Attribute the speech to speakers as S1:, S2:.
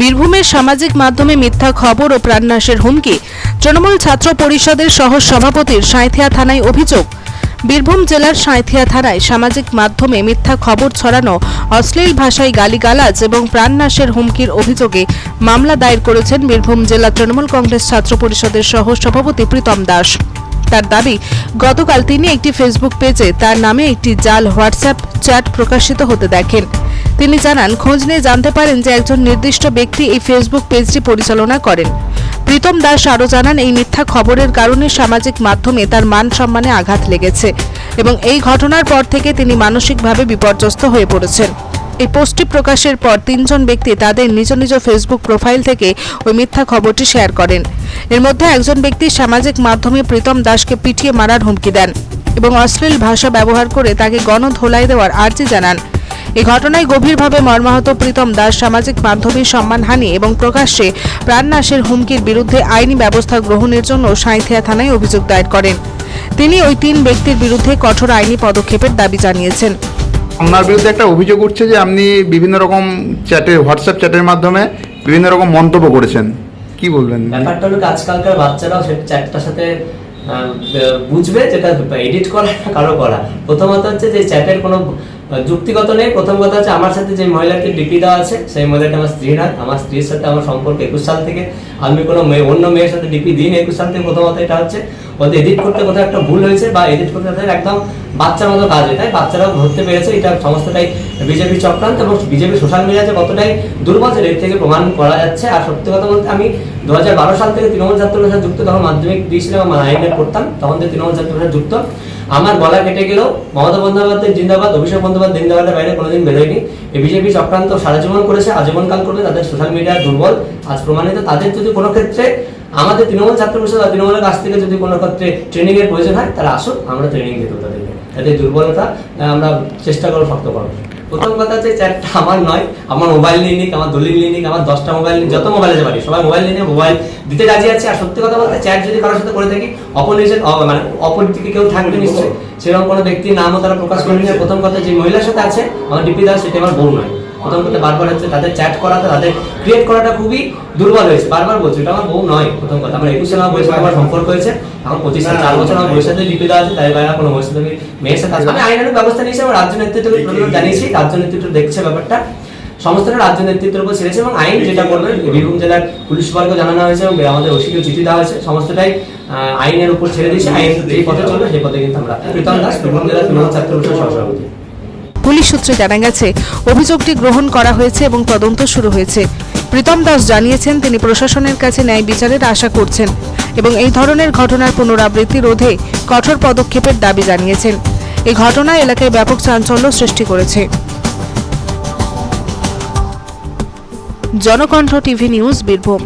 S1: বীরভূমের সামাজিক মাধ্যমে মিথ্যা খবর ও প্রাণনাশের হুমকি। তৃণমূল ছাত্র পরিষদের সহ সভাপতির সাঁইথিয়া থানায় অভিযোগ। বীরভূম জেলার সাঁইথিয়া থানায় সামাজিক মাধ্যমে মিথ্যা খবর ছড়ানো, অশ্লীল ভাষায় গালিগালাজ এবং প্রাণনাশের হুমকির অভিযোগে মামলা দায়ের করেছেন বীরভূম জেলা তৃণমূল কংগ্রেস ছাত্র পরিষদের সহ সভাপতি প্রীতম দাস। তার দাবি, গতকাল তিনি একটি ফেসবুক পেজে তার নামে একটি জাল হোয়াটসঅ্যাপ চ্যাট প্রকাশিত হতে দেখেন। তিনি জানান, খোঁজ নিয়ে জানতে পারেন যে একজন নির্দিষ্ট ব্যক্তি এই ফেসবুক পেজটি পরিচালনা করেন। প্রীতম দাস আরও জানান, এই মিথ্যা খবরের কারণে সামাজিক মাধ্যমে তার মান সম্মানে আঘাত লেগেছে এবং এই ঘটনার পর থেকে তিনি মানসিকভাবে বিপর্যস্ত হয়ে পড়েছেন। এই পোস্টটি প্রকাশের পর তিনজন ব্যক্তি তাদের নিজ নিজ ফেসবুক প্রোফাইল থেকে ওই মিথ্যা খবরটি শেয়ার করেন। এর মধ্যে একজন ব্যক্তি সামাজিক মাধ্যমে প্রীতম দাসকে পিটিয়ে মারার হুমকি দেন এবং অশ্লীল ভাষা ব্যবহার করে তাকে গণধোলাই দেওয়ার আর্জি জানান। এই ঘটনায় গভীরভাবে মর্মাহত প্রীতম দাস সামাজিক মাধ্যমে সম্মানহানি এবং প্রকাশ্যে প্রাণনাশের হুমকির বিরুদ্ধে আইনি ব্যবস্থা গ্রহণের জন্য সাঁইথিয়া থানায় অভিযোগ দায়ের করেন। তিনি ওই তিন ব্যক্তির বিরুদ্ধে কঠোর আইনি পদক্ষেপের দাবি জানিয়েছেন।
S2: আপনার বিরুদ্ধে একটা অভিযোগ উঠছে যে আপনি বিভিন্ন রকম চ্যাটে হোয়াটসঅ্যাপ চ্যাটের মাধ্যমে বিভিন্ন রকম মন্তব্য করেছেন। কি বলবেন?
S3: ব্যাপারটা হলো আজকালকার বাচ্চারাও সে চ্যাটটার সাথে বুঝবে যেটা এডিট করা কারও করা। প্রথমত হচ্ছে যে চ্যাটের কোনো যুক্তিগত নেই। প্রথম কথা হচ্ছে আমার সাথে যে মহিলাকে ডিপি দেওয়া আছে, সেই মহিলাটা আমার স্ত্রী না। আমার স্ত্রীর সাথে আমার সম্পর্ক একুশ সাল থেকে। আমি কোনো মেয়ে অন্য মেয়ের সাথে ডিপি দিই একুশ সাল থেকে। প্রথমত এটা হচ্ছে ওদের এডিট করতে কোথাও একটা ভুল হয়েছে বা এডিট করতে তাদের একদম বাচ্চার মতো কাজ তাই বাচ্চারাও ধরতে পেরেছে, এটা সমস্তটাই বিজেপি চক্রান্ত এবং বিজেপি সোশ্যাল মিডিয়াতে কতটাই দুর্বল এর থেকে প্রমাণ করা যাচ্ছে। আর সত্যি কথা বলতে আমি দুহাজার বারো সাল থেকে তৃণমূল ছাত্র পরিষদ যুক্ত তখন মাধ্যমিক দিয়েছিলাম আমার আইনের পড়তাম। তখন থেকে তৃণমূল ছাত্র পরিষদ যুক্ত। আমার গলা কেটে গেলেও মমতা বন্দ্যোপাধ্যায় জিন্দাবাদ, অভিষেক বন্দ্যোপাধ্যায় জিন্দাবাদের বাইরে কোনোদিন বেরোয়নি। এই বিজেপি চক্রান্ত সারা জীবন করেছে, আজীবনকাল করবে তাদের সোশ্যাল মিডিয়া দুর্বল, আজ প্রমাণিত। তাদের যদি কোনো ক্ষেত্রে আমাদের তৃণমূল ছাত্র পরিষদ বা তৃণমূলের কাছ থেকে যদি কোনো ক্ষেত্রে ট্রেনিং এর প্রয়োজন হয়, তাহলে আসুক আমরা ট্রেনিং দেবো তাদেরকে তাদের দুর্বলতা আমরা চেষ্টা করব শক্ত করব। প্রথম কথা হচ্ছে চ্যাটটা আমার নয়, আমার মোবাইল নিয়ে নিক, আমার দলিল নিয়ে নিক, আমার দশটা মোবাইল নিক যত মোবাইল আছে পারি সবাই মোবাইল নিয়ে নিয়ে মোবাইল দিতে রাজি আছে। আর সত্যি কথা বলতে চ্যাট যদি কারোর সাথে করে থাকি অপরিচিত অ- মানে অপর দিকে কেউ থাকবে নিশ্চয়ই। সেরকম কোনো ব্যক্তির নামও তারা প্রকাশ করেনি আর প্রথম কথা, যে মহিলার সাথে আছে, আমার ডিপি দাস, সেটা আমার বউ নয়। প্রথম কথা বারবার হচ্ছে তাদের চ্যাট করাটা, তাদের ক্রিয়েট করাটা খুবই দুর্বল হয়েছে। বারবার বলছি, এটা আমার বউ নয় প্রথম কথা। আমার একুশে আমার বয়সে আমার সম্পর্ক হয়েছে। এখন পঁচিশ চার বছর আমার বয়সের সাথে লিপি দেওয়া আছে, তাই বাইরে কোনো বয়সের সাথে আমি মেয়ের সাথে আমি আইনানুক ব্যবস্থা নিয়েছি, আমার রাজ্য নেতৃত্বকে জানিয়েছি, রাজ্য নেতৃত্ব দেখছে ব্যাপারটা। সমস্তটা রাজ্য নেতৃত্বের উপর ছেড়েছে এবং আইন যেটা করবে বীরভূম জেলার পুলিশ সুপারকে জানানো হয়েছে এবং আমাদের ওসিকেও চিঠি দেওয়া হয়েছে। সমস্তটাই আইনের উপর ছেড়ে দিয়েছে। আইন যে পথে চলবে সেই পথে কিন্তু আমরা। প্রীতম দাস, বীরভূম জেলার তৃণমূল ছাত্র পরিষদ সহসভাপতি।
S1: পুলিশ সূত্রে জানা গেছে, অভিযোগটি গ্রহণ করা হয়েছে এবং তদন্ত শুরু হয়েছে। প্রীতম দাস জানিয়েছেন, তিনি প্রশাসনের কাছে ন্যায় বিচারের আশা করছেন এবং এই ধরনের ঘটনার পুনরাবৃত্তি রোধে কঠোর পদক্ষেপের দাবি জানিয়েছেন। এই ঘটনা এলাকায় ব্যাপক চাঞ্চল্য সৃষ্টি করেছে। Janakantha TV news Birbhum.